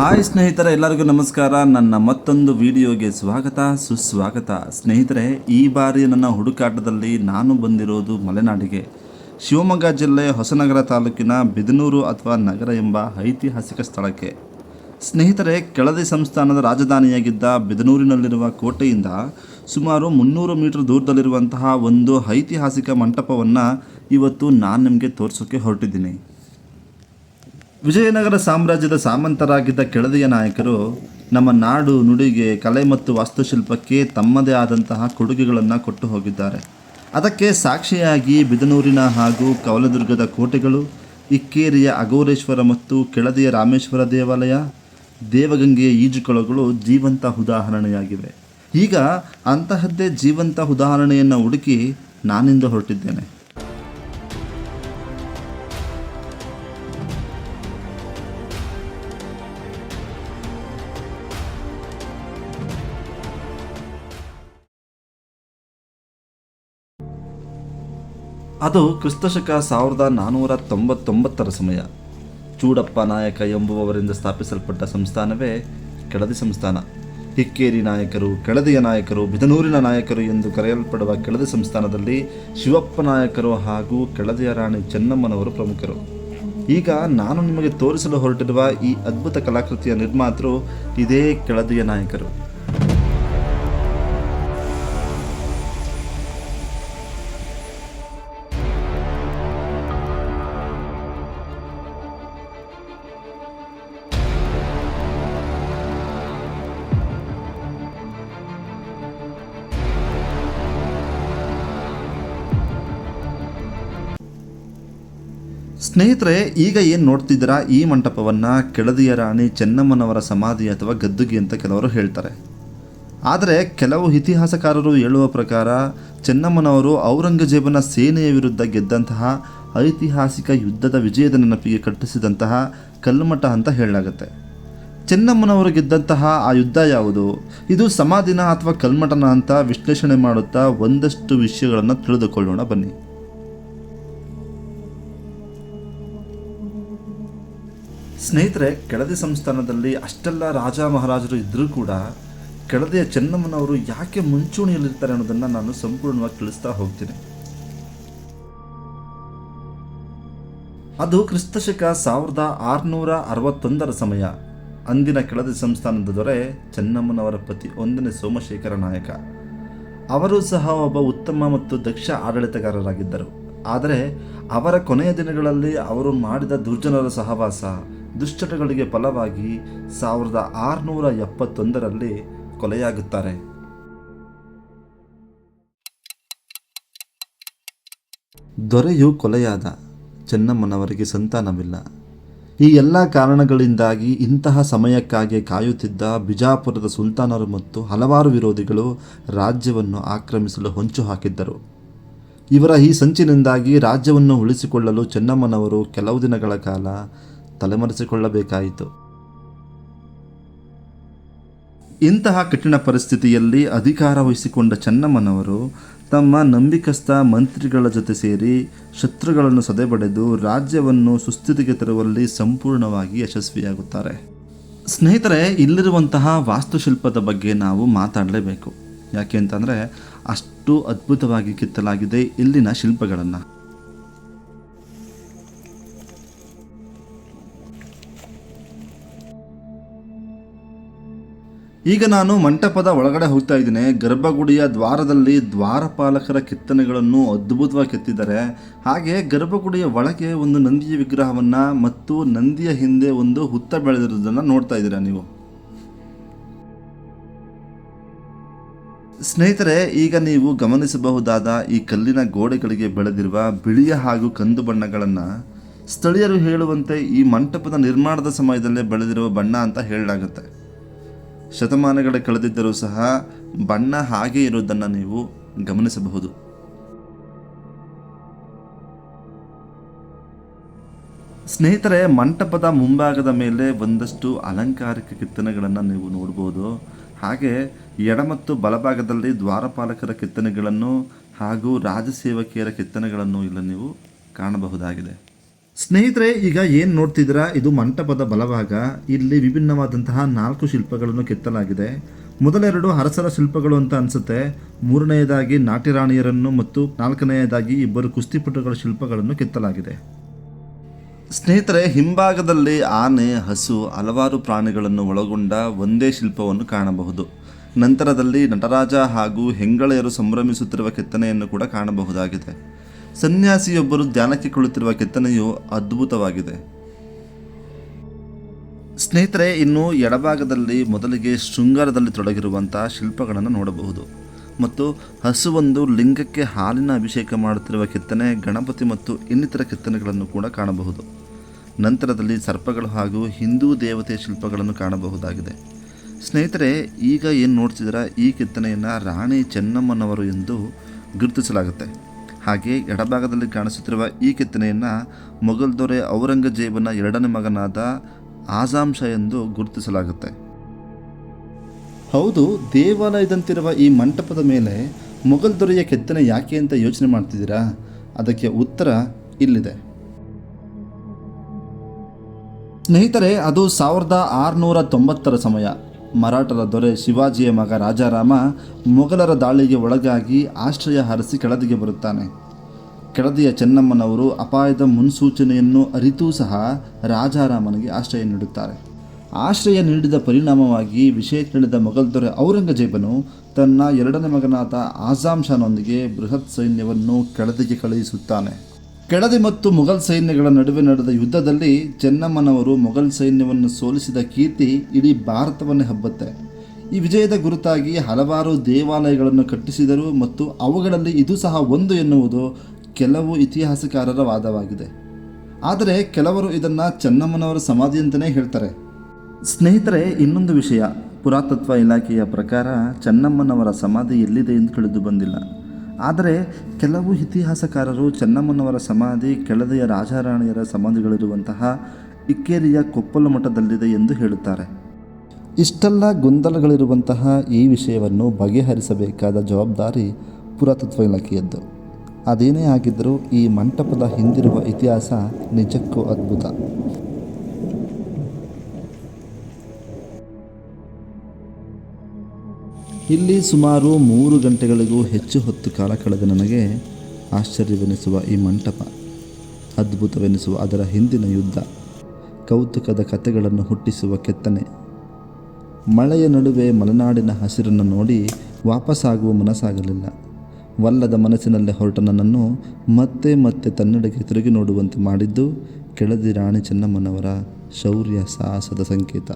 Hi ಸ್ನೇಹಿತರೆ, ಎಲ್ಲರಿಗೂ ನಮಸ್ಕಾರ. ನನ್ನ ಮತ್ತೊಂದು ವಿಡಿಯೋಗೆ ಸ್ವಾಗತ, ಸುಸ್ವಾಗತ. ಸ್ನೇಹಿತರೆ, ಈ ಬಾರಿ ನನ್ನ ಹುಡುಕಾಟದಲ್ಲಿ ನಾನು ಬಂದಿರೋದು ಮಲೆನಾಡಿಗೆ. ಶಿವಮೊಗ್ಗ ಜಿಲ್ಲೆ ಹೊಸನಗರ ತಾಲೂಕಿನ ಬಿದನೂರು ಅಥವಾ ನಗರ ಎಂಬ ಐತಿಹಾಸಿಕ ಸ್ಥಳಕ್ಕೆ. ಸ್ನೇಹಿತರೆ, ಕೆಳದಿ ಸಂಸ್ಥಾನದ ರಾಜಧಾನಿಯಾಗಿದ್ದ ಬಿದನೂರಿನಲ್ಲಿರುವ ಕೋಟೆಯಿಂದ ಸುಮಾರು ಮುನ್ನೂರು ಮೀಟರ್ ದೂರದಲ್ಲಿರುವಂತಹ ಒಂದು ಐತಿಹಾಸಿಕ ಮಂಟಪವನ್ನು ಇವತ್ತು ನಾನು ನಿಮಗೆ ತೋರಿಸೋಕ್ಕೆ ಹೊರಟಿದ್ದೀನಿ. ವಿಜಯನಗರ ಸಾಮ್ರಾಜ್ಯದ ಸಾಮಂತರಾಗಿದ್ದ ಕೆಳದಿಯ ನಾಯಕರು ನಮ್ಮ ನಾಡು ನುಡಿಗೆ, ಕಲೆ ಮತ್ತು ವಾಸ್ತುಶಿಲ್ಪಕ್ಕೆ ತಮ್ಮದೇ ಆದಂತಹ ಕೊಡುಗೆಗಳನ್ನು ಕೊಟ್ಟು ಹೋಗಿದ್ದಾರೆ. ಅದಕ್ಕೆ ಸಾಕ್ಷಿಯಾಗಿ ಬಿದನೂರಿನ ಹಾಗೂ ಕವಲದುರ್ಗದ ಕೋಟೆಗಳು, ಇಕ್ಕೇರಿಯ ಅಘೋರೇಶ್ವರ ಮತ್ತು ಕೆಳದಿಯ ರಾಮೇಶ್ವರ ದೇವಾಲಯ ದೇವಗಂಗೆಯ ಈಜುಕೊಳಗಳು ಜೀವಂತ ಉದಾಹರಣೆಯಾಗಿವೆ. ಈಗ ಅಂತಹದ್ದೇ ಜೀವಂತ ಉದಾಹರಣೆಯನ್ನು ಹುಡುಕಿ ನಾನಿಂದ ಹೊರಟಿದ್ದೇನೆ. ಅದು ಕ್ರಿಸ್ತಶಕ ಸಾವಿರದ ನಾನ್ನೂರ ತೊಂಬತ್ತೊಂಬತ್ತರ ಸಮಯ. ಚೂಡಪ್ಪ ನಾಯಕ ಎಂಬುವವರಿಂದ ಸ್ಥಾಪಿಸಲ್ಪಟ್ಟ ಸಂಸ್ಥಾನವೇ ಕೆಳದಿ ಸಂಸ್ಥಾನ. ಹಿಕ್ಕೇರಿ ನಾಯಕರು, ಕೆಳದಿಯ ನಾಯಕರು, ಬಿದನೂರಿನ ನಾಯಕರು ಎಂದು ಕರೆಯಲ್ಪಡುವ ಕೆಳದಿ ಸಂಸ್ಥಾನದಲ್ಲಿ ಶಿವಪ್ಪ ನಾಯಕರು ಹಾಗೂ ಕೆಳದಿಯ ರಾಣಿ ಚೆನ್ನಮ್ಮನವರು ಪ್ರಮುಖರು. ಈಗ ನಾನು ನಿಮಗೆ ತೋರಿಸಲು ಹೊರಟಿರುವ ಈ ಅದ್ಭುತ ಕಲಾಕೃತಿಯ ನಿರ್ಮಾತೃ ಇದೇ ಕೆಳದಿಯ ನಾಯಕರು. ಸ್ನೇಹಿತರೆ, ಈಗ ಏನು ನೋಡ್ತಿದ್ದೀರಾ? ಈ ಮಂಟಪವನ್ನು ಕೆಳದಿಯ ರಾಣಿ ಚೆನ್ನಮ್ಮನವರ ಸಮಾಧಿ ಅಥವಾ ಗದ್ದುಗೆ ಅಂತ ಕೆಲವರು ಹೇಳ್ತಾರೆ. ಆದರೆ, ಕೆಲವು ಇತಿಹಾಸಕಾರರು ಹೇಳುವ ಪ್ರಕಾರ, ಚೆನ್ನಮ್ಮನವರು ಔರಂಗಜೇಬನ ಸೇನೆಯ ವಿರುದ್ಧ ಗೆದ್ದಂತಹ ಐತಿಹಾಸಿಕ ಯುದ್ಧದ ವಿಜಯದ ನೆನಪಿಗೆ ಕಟ್ಟಿಸಿದಂತಹ ಕಲ್ಮಠ ಅಂತ ಹೇಳಲಾಗುತ್ತೆ. ಚೆನ್ನಮ್ಮನವರು ಗೆದ್ದಂತಹ ಆ ಯುದ್ಧ ಯಾವುದು? ಇದು ಸಮಾಧಿನ ಅಥವಾ ಕಲ್ಮಠನ ಅಂತ ವಿಶ್ಲೇಷಣೆ ಮಾಡುತ್ತಾ ಒಂದಷ್ಟು ವಿಷಯಗಳನ್ನು ತಿಳಿದುಕೊಳ್ಳೋಣ ಬನ್ನಿ. ಸ್ನೇಹಿತರೆ, ಕೆಳದಿ ಸಂಸ್ಥಾನದಲ್ಲಿ ಅಷ್ಟೆಲ್ಲ ರಾಜ ಮಹಾರಾಜರು ಇದ್ದರೂ ಕೂಡ ಕೆಳದಿಯ ಚೆನ್ನಮ್ಮನವರು ಯಾಕೆ ಮುಂಚೂಣಿಯಲ್ಲಿರ್ತಾರೆ ಅನ್ನೋದನ್ನು ನಾನು ಸಂಪೂರ್ಣವಾಗಿ ತಿಳಿಸ್ತಾ ಹೋಗ್ತೀನಿ. ಅದು ಕ್ರಿಸ್ತಶಕ ಸಾವಿರದ ಆರುನೂರ ಅರವತ್ತೊಂದರ ಸಮಯ. ಅಂದಿನ ಕೆಳದಿ ಸಂಸ್ಥಾನದ ದೊರೆ ಚೆನ್ನಮ್ಮನವರ ಪತಿ, ಒಂದನೇ ಸೋಮಶೇಖರ ನಾಯಕ. ಅವರು ಸಹ ಒಬ್ಬ ಉತ್ತಮ ಮತ್ತು ದಕ್ಷ ಆಡಳಿತಗಾರರಾಗಿದ್ದರು. ಆದರೆ ಅವರ ಕೊನೆಯ ದಿನಗಳಲ್ಲಿ ಅವರು ಮಾಡಿದ ದುರ್ಜನರ ಸಹವಾಸ ದುಶ್ಚಟಗಳಿಗೆ ಫಲವಾಗಿ ಸಾವಿರದ ಆರುನೂರ ಎಪ್ಪತ್ತೊಂದರಲ್ಲಿ ಕೊಲೆಯಾಗುತ್ತಾರೆ. ದೊರೆಯು ಕೊಲೆಯಾದ ಚೆನ್ನಮ್ಮನವರಿಗೆ ಸಂತಾನವಿಲ್ಲ. ಈ ಎಲ್ಲ ಕಾರಣಗಳಿಂದಾಗಿ ಇಂತಹ ಸಮಯಕ್ಕಾಗಿ ಕಾಯುತ್ತಿದ್ದ ಬಿಜಾಪುರದ ಸುಲ್ತಾನರು ಮತ್ತು ಹಲವಾರು ವಿರೋಧಿಗಳು ರಾಜ್ಯವನ್ನು ಆಕ್ರಮಿಸಲು ಹೊಂಚು ಹಾಕಿದ್ದರು. ಇವರ ಈ ಸಂಚಿನಿಂದಾಗಿ ರಾಜ್ಯವನ್ನು ಉಳಿಸಿಕೊಳ್ಳಲು ಚೆನ್ನಮ್ಮನವರು ಕೆಲವು ದಿನಗಳ ಕಾಲ ತಲೆಮರೆಸಿಕೊಳ್ಳಬೇಕಾಯಿತು. ಇಂತಹ ಕಠಿಣ ಪರಿಸ್ಥಿತಿಯಲ್ಲಿ ಅಧಿಕಾರ ವಹಿಸಿಕೊಂಡ ಚೆನ್ನಮ್ಮನವರು ತಮ್ಮ ನಂಬಿಕಸ್ಥ ಮಂತ್ರಿಗಳ ಜೊತೆ ಸೇರಿ ಶತ್ರುಗಳನ್ನು ಸದೆಬಡೆದು ರಾಜ್ಯವನ್ನು ಸುಸ್ಥಿತಿಗೆ ತರುವಲ್ಲಿ ಸಂಪೂರ್ಣವಾಗಿ ಯಶಸ್ವಿಯಾಗುತ್ತಾರೆ. ಸ್ನೇಹಿತರೆ, ಇಲ್ಲಿರುವಂತಹ ವಾಸ್ತುಶಿಲ್ಪದ ಬಗ್ಗೆ ನಾವು ಮಾತಾಡಲೇಬೇಕು. ಯಾಕೆ ಅಂತಂದರೆ ಅಷ್ಟು ಅದ್ಭುತವಾಗಿ ಕೆತ್ತಲಾಗಿದೆ ಇಲ್ಲಿನ ಶಿಲ್ಪಗಳನ್ನು. ಈಗ ನಾನು ಮಂಟಪದ ಒಳಗಡೆ ಹೋಗ್ತಾ ಇದ್ದೀನಿ. ಗರ್ಭಗುಡಿಯ ದ್ವಾರದಲ್ಲಿ ದ್ವಾರಪಾಲಕರ ಕೆತ್ತನೆಗಳನ್ನು ಅದ್ಭುತವಾಗಿ ಕೆತ್ತಿದ್ದಾರೆ. ಹಾಗೆ ಗರ್ಭಗುಡಿಯ ಒಳಗೆ ಒಂದು ನಂದಿಯ ವಿಗ್ರಹವನ್ನು ಮತ್ತು ನಂದಿಯ ಹಿಂದೆ ಒಂದು ಹುತ್ತ ಬೆಳೆದಿರೋದನ್ನು ನೋಡ್ತಾ ಇದ್ದೀರಾ ನೀವು. ಸ್ನೇಹಿತರೆ, ಈಗ ನೀವು ಗಮನಿಸಬಹುದಾದ ಈ ಕಲ್ಲಿನ ಗೋಡೆಗಳಿಗೆ ಬೆಳೆದಿರುವ ಬಿಳಿಯ ಹಾಗೂ ಕಂದು ಬಣ್ಣಗಳನ್ನು ಸ್ಥಳೀಯರು ಹೇಳುವಂತೆ ಈ ಮಂಟಪದ ನಿರ್ಮಾಣದ ಸಮಯದಲ್ಲೇ ಬೆಳೆದಿರುವ ಬಣ್ಣ ಅಂತ ಹೇಳಲಾಗುತ್ತೆ. ಶತಮಾನಗಳ ಕಳೆದಿದ್ದರೂ ಸಹ ಬಣ್ಣ ಹಾಗೆ ಇರೋದನ್ನು ನೀವು ಗಮನಿಸಬಹುದು. ಸ್ನೇಹಿತರೆ, ಮಂಟಪದ ಮುಂಭಾಗದ ಮೇಲೆ ಒಂದಷ್ಟು ಅಲಂಕಾರಿಕ ಕೆತ್ತನೆಗಳನ್ನು ನೀವು ನೋಡ್ಬೋದು. ಹಾಗೆ ಎಡ ಮತ್ತು ಬಲಭಾಗದಲ್ಲಿ ದ್ವಾರಪಾಲಕರ ಕೆತ್ತನೆಗಳನ್ನು ಹಾಗೂ ರಾಜಸೇವಕಿಯರ ಕೆತ್ತನೆಗಳನ್ನು ಇಲ್ಲಿ ನೀವು ಕಾಣಬಹುದಾಗಿದೆ. ಸ್ನೇಹಿತರೆ, ಈಗ ಏನು ನೋಡ್ತಿದ್ದೀರಾ? ಇದು ಮಂಟಪದ ಬಲಭಾಗ. ಇಲ್ಲಿ ವಿಭಿನ್ನವಾದಂತಹ ನಾಲ್ಕು ಶಿಲ್ಪಗಳನ್ನು ಕೆತ್ತಲಾಗಿದೆ. ಮೊದಲೆರಡು ಅರಸರ ಶಿಲ್ಪಗಳು ಅಂತ ಅನಿಸುತ್ತೆ. ಮೂರನೆಯದಾಗಿ ನಾಟ್ಯರಾಣಿಯರನ್ನು ಮತ್ತು ನಾಲ್ಕನೆಯದಾಗಿ ಇಬ್ಬರು ಕುಸ್ತಿಪಟುಗಳ ಶಿಲ್ಪಗಳನ್ನು ಕೆತ್ತಲಾಗಿದೆ. ಸ್ನೇಹಿತರೆ, ಹಿಂಭಾಗದಲ್ಲಿ ಆನೆ, ಹಸು, ಹಲವಾರು ಪ್ರಾಣಿಗಳನ್ನು ಒಳಗೊಂಡ ಒಂದೇ ಶಿಲ್ಪವನ್ನು ಕಾಣಬಹುದು. ನಂತರದಲ್ಲಿ ನಟರಾಜ ಹಾಗೂ ಹೆಂಗಳೆಯರು ಸಂಭ್ರಮಿಸುತ್ತಿರುವ ಕೆತ್ತನೆಯನ್ನು ಕೂಡ ಕಾಣಬಹುದಾಗಿದೆ. ಸನ್ಯಾಸಿಯೊಬ್ಬರು ಧ್ಯಾನಕ್ಕೆ ಕುಳಿತಿರುವ ಕೆತ್ತನೆಯು ಅದ್ಭುತವಾಗಿದೆ. ಸ್ನೇಹಿತರೆ, ಇನ್ನು ಎಡಭಾಗದಲ್ಲಿ ಮೊದಲಿಗೆ ಶೃಂಗಾರದಲ್ಲಿ ತೊಡಗಿರುವಂತಹ ಶಿಲ್ಪಗಳನ್ನು ನೋಡಬಹುದು. ಮತ್ತು ಹಸುವೊಂದು ಲಿಂಗಕ್ಕೆ ಹಾಲಿನ ಅಭಿಷೇಕ ಮಾಡುತ್ತಿರುವ ಕೆತ್ತನೆ, ಗಣಪತಿ ಮತ್ತು ಇನ್ನಿತರ ಕೆತ್ತನೆಗಳನ್ನು ಕೂಡ ಕಾಣಬಹುದು. ನಂತರದಲ್ಲಿ ಸರ್ಪಗಳು ಹಾಗೂ ಹಿಂದೂ ದೇವತೆ ಶಿಲ್ಪಗಳನ್ನು ಕಾಣಬಹುದಾಗಿದೆ. ಸ್ನೇಹಿತರೆ, ಈಗ ಏನು ನೋಡ್ತಿದ್ದೀರಾ? ಈ ಕೆತ್ತನೆಯನ್ನು ರಾಣಿ ಚೆನ್ನಮ್ಮನವರು ಎಂದು ಗುರುತಿಸಲಾಗುತ್ತೆ. ಹಾಗೆ ಎಡಭಾಗದಲ್ಲಿ ಕಾಣಿಸುತ್ತಿರುವ ಈ ಕೆತ್ತನೆಯನ್ನು ಮೊಘಲ್ ದೊರೆ ಔರಂಗಜೇಬನ ಎರಡನೇ ಮಗನಾದ ಆಜಾಂಶ ಎಂದು ಗುರುತಿಸಲಾಗುತ್ತೆ. ಹೌದು, ದೇವಾಲಯದಂತಿರುವ ಈ ಮಂಟಪದ ಮೇಲೆ ಮೊಘಲ್ ದೊರೆಯ ಕೆತ್ತನೆ ಯಾಕೆ ಅಂತ ಯೋಚನೆ ಮಾಡ್ತಿದ್ದೀರಾ? ಅದಕ್ಕೆ ಉತ್ತರ ಇಲ್ಲಿದೆ. ಸ್ನೇಹಿತರೆ, ಅದು ಸಾವಿರದ ಆರುನೂರ ತೊಂಬತ್ತರ ಸಮಯ. ಮರಾಠರ ದೊರೆ ಶಿವಾಜಿಯ ಮಗ ರಾಜಾರಾಮ ಮೊಘಲರ ದಾಳಿಗೆ ಒಳಗಾಗಿ ಆಶ್ರಯ ಹರಿಸಿ ಕೆಳದಿಗೆ ಬರುತ್ತಾನೆ. ಕೆಳದಿಯ ಚೆನ್ನಮ್ಮನವರು ಅಪಾಯದ ಮುನ್ಸೂಚನೆಯನ್ನು ಅರಿತೂ ಸಹ ರಾಜಾರಾಮನಿಗೆ ಆಶ್ರಯ ನೀಡುತ್ತಾರೆ. ಆಶ್ರಯ ನೀಡಿದ ಪರಿಣಾಮವಾಗಿ ವಿಷಯ ತಿಳಿದ ಮೊಘಲ್ ದೊರೆ ಔರಂಗಜೇಬನು ತನ್ನ ಎರಡನೇ ಮಗನಾದ ಆಜಾಂ ಶಾನೊಂದಿಗೆ ಬೃಹತ್ ಸೈನ್ಯವನ್ನು ಕೆಳದಿಗೆ ಕಳುಹಿಸುತ್ತಾನೆ. ಕೆಳದಿ ಮತ್ತು ಮೊಘಲ್ ಸೈನ್ಯಗಳ ನಡುವೆ ನಡೆದ ಯುದ್ಧದಲ್ಲಿ ಚೆನ್ನಮ್ಮನವರು ಮೊಘಲ್ ಸೈನ್ಯವನ್ನು ಸೋಲಿಸಿದ ಕೀರ್ತಿ ಇಡೀ ಭಾರತವನ್ನೇ ಹಬ್ಬತ್ತೆ. ಈ ವಿಜಯದ ಗುರುತಾಗಿ ಹಲವಾರು ದೇವಾಲಯಗಳನ್ನು ಕಟ್ಟಿಸಿದರು ಮತ್ತು ಅವುಗಳಲ್ಲಿ ಇದು ಸಹ ಒಂದು ಎನ್ನುವುದು ಕೆಲವು ಇತಿಹಾಸಕಾರರ ವಾದವಾಗಿದೆ. ಆದರೆ ಕೆಲವರು ಇದನ್ನು ಚೆನ್ನಮ್ಮನವರ ಸಮಾಧಿ ಅಂತಲೇ ಹೇಳ್ತಾರೆ. ಸ್ನೇಹಿತರೆ, ಇನ್ನೊಂದು ವಿಷಯ. ಪುರಾತತ್ವ ಇಲಾಖೆಯ ಪ್ರಕಾರ ಚೆನ್ನಮ್ಮನವರ ಸಮಾಧಿ ಎಲ್ಲಿದೆ ಎಂದು ತಿಳಿದು ಬಂದಿಲ್ಲ. ಆದರೆ ಕೆಲವು ಇತಿಹಾಸಕಾರರು ಚೆನ್ನಮ್ಮನವರ ಸಮಾಧಿ, ಕೆಳದಿಯ ರಾಜಾರಾಣಿಯರ ಸಮಾಧಿಗಳಿರುವಂತಹ ಇಕ್ಕೇರಿಯ ಕೊಪ್ಪಲು ಮಠದಲ್ಲಿದೆ ಎಂದು ಹೇಳುತ್ತಾರೆ. ಇಷ್ಟೆಲ್ಲ ಗೊಂದಲಗಳಿರುವಂತಹ ಈ ವಿಷಯವನ್ನು ಬಗೆಹರಿಸಬೇಕಾದ ಜವಾಬ್ದಾರಿ ಪುರಾತತ್ವ ಇಲಾಖೆಯದ್ದು. ಅದೇನೇ ಆಗಿದ್ದರೂ ಈ ಮಂಟಪದ ಹಿಂದಿರುವ ಇತಿಹಾಸ ನಿಜಕ್ಕೂ ಅದ್ಭುತ. ಇಲ್ಲಿ ಸುಮಾರು ಮೂರು ಗಂಟೆಗಳಿಗೂ ಹೆಚ್ಚು ಹೊತ್ತು ಕಾಲ ಕಳೆದ ನನಗೆ ಆಶ್ಚರ್ಯವೆನಿಸುವ ಈ ಮಂಟಪ, ಅದ್ಭುತವೆನಿಸುವ ಅದರ ಹಿಂದಿನ ಯುದ್ಧ, ಕೌತುಕದ ಕಥೆಗಳನ್ನು ಹುಟ್ಟಿಸುವ ಕೆತ್ತನೆ. ಮಳೆಯ ನಡುವೆ ಮಲೆನಾಡಿನ ಹಸಿರನ್ನು ನೋಡಿ ವಾಪಸ್ಸಾಗುವ ಮನಸ್ಸಾಗಲಿಲ್ಲ. ವಲ್ಲದ ಮನಸ್ಸಿನಲ್ಲೇ ಹೊರಟ ನನ್ನನ್ನು ಮತ್ತೆ ಮತ್ತೆ ತನ್ನೆಡೆಗೆ ತಿರುಗಿ ನೋಡುವಂತೆ ಮಾಡಿದ್ದು ಕೆಳದಿ ರಾಣಿ ಚೆನ್ನಮ್ಮನವರ ಶೌರ್ಯ ಸಾಹಸದ ಸಂಕೇತ.